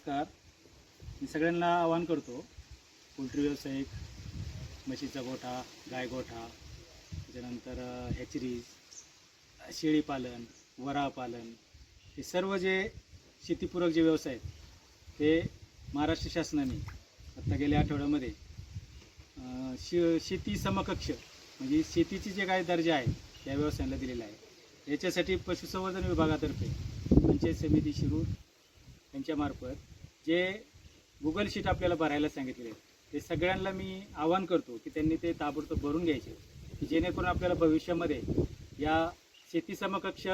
नमस्कार. मी सगळ्यांना आवाहन करतो पोल्ट्री व्यावसायिक म्हशीचा गोठा गाय गोठा त्याच्यानंतर हॅचरीज शेळीपालन वरापालन हे सर्व जे शेतीपूरक जे व्यवसाय आहेत ते महाराष्ट्र शासनाने आत्ता गेल्या आठवड्यामध्ये अ, शे शेती समकक्ष म्हणजे शेतीचे जे काही दर्जा आहे त्या व्यवसायाला दिलेला आहे याच्यासाठी पशुसंवर्धन विभागातर्फे पंचायत समिती शिरूर यांच्यामार्फत जे गुगल शीट आपल्याला भरायला सांगितले आहेत ते सगळ्यांना मी आवाहन करतो की त्यांनी ते ताबडतोब भरून घ्यायचे की जेणेकरून आपल्याला भविष्यामध्ये या शेती समकक्ष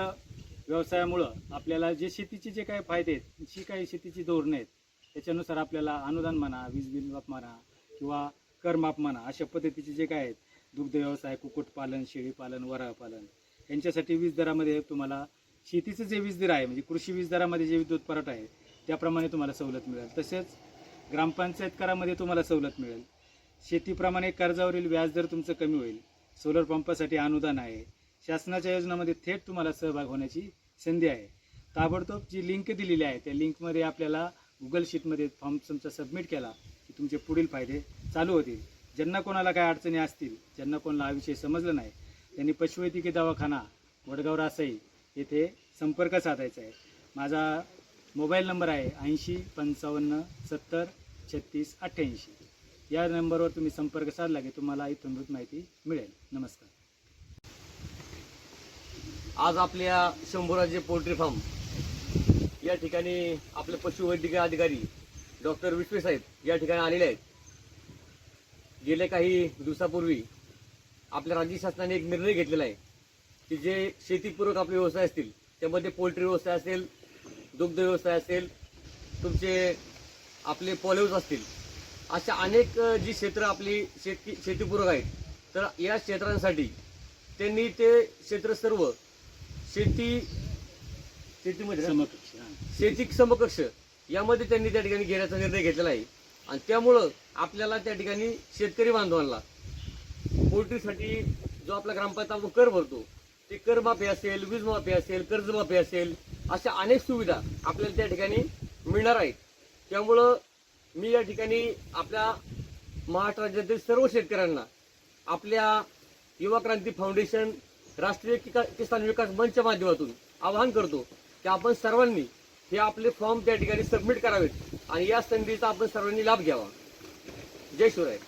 व्यवसायामुळं आपल्याला जे शेतीचे जे काही फायदे आहेत जी काही शेतीची धोरणं आहेत त्याच्यानुसार आपल्याला अनुदान म्हणा वीज बिल माफ म्हणा किंवा करमाप म्हणा अशा पद्धतीचे जे काय आहेत दुग्ध व्यवसाय कुक्कुटपालन शेळीपालन वरापालन यांच्यासाठी वीज दरामध्ये तुम्हाला शेतीचं जे वीज दर आहे म्हणजे कृषी वीज दरामध्ये जे विद्युत पुरवठा आहे त्याप्रमाणे तुम्हाला सवलत मिळेल. तसेच ग्रामपंचायत करामध्ये तुम्हाला सवलत मिळेल. शेतीप्रमाणे कर्जावरील व्याजदर तुमचं कमी होईल. सोलर पंपासाठी अनुदान आहे. शासनाच्या योजनामध्ये थेट तुम्हाला सहभाग होण्याची संधी आहे. ताबडतोब जी लिंक दिलेली आहे त्या लिंकमध्ये आपल्याला गुगल शीटमध्ये फॉर्म तुमचा सबमिट केला की तुमचे पुढील फायदे चालू होतील. ज्यांना कोणाला काय अडचणी असतील ज्यांना कोणाला हा विषय समजला नाही त्यांनी पशुवैद्यकीय दवाखाना वडगाव रासाई येथे संपर्क साधायचा आहे. माझा मोबाईल नंबर आहे ऐंशी पंचावन्न सत्तर छत्तीस अठ्ठ्याऐंशी. या नंबरवर तुम्ही संपर्क साधला की तुम्हाला इथूनभूत माहिती मिळेल. नमस्कार. आज आपल्या शंभराचे पोल्ट्री फार्म या ठिकाणी आपले पशुवैद्यकीय अधिकारी डॉक्टर विश्वे साहेब या ठिकाणी आलेले आहेत. गेल्या काही दिवसापूर्वी आपल्या राज्य शासनाने एक निर्णय घेतलेला आहे की जे शेतीपूरक आपले व्यवसाय असतील त्यामध्ये पोल्ट्री व्यवसाय असेल दुग्ध व्यवसाय असेल तुमचे आपले पॉलिव्स असतील अशा अनेक जी क्षेत्र आपली शेती शेतीपूरक आहेत तर या क्षेत्रांसाठी त्यांनी ते क्षेत्र सर्व शेती शेतीमध्ये? समकक्ष. शेती समकक्ष यामध्ये त्यांनी त्या ठिकाणी घेण्याचा निर्णय घेतलेला आहे आणि त्यामुळं आपल्याला त्या ठिकाणी शेतकरी बांधवांना पोल्ट्रीसाठी जो आपला ग्रामपंचायत कर भरतो ते कर माफी असेल वीज माफी असेल कर्ज माफी असेल अशा अनेक सुविधा आपल्याला त्या ठिकाणी मिळणार आहेत. त्यामुळं मी या ठिकाणी आपल्या महाराष्ट्र राज्यातील सर्व शेतकऱ्यांना आपल्या युवा क्रांती फाउंडेशन राष्ट्रीय किसान विकास मंचच्या माध्यमातून आवाहन करतो की आपण सर्वांनी हे आपले फॉर्म त्या ठिकाणी सबमिट करावेत आणि या संधीचा आपण सर्वांनी लाभ घ्यावा. जय शिवराय.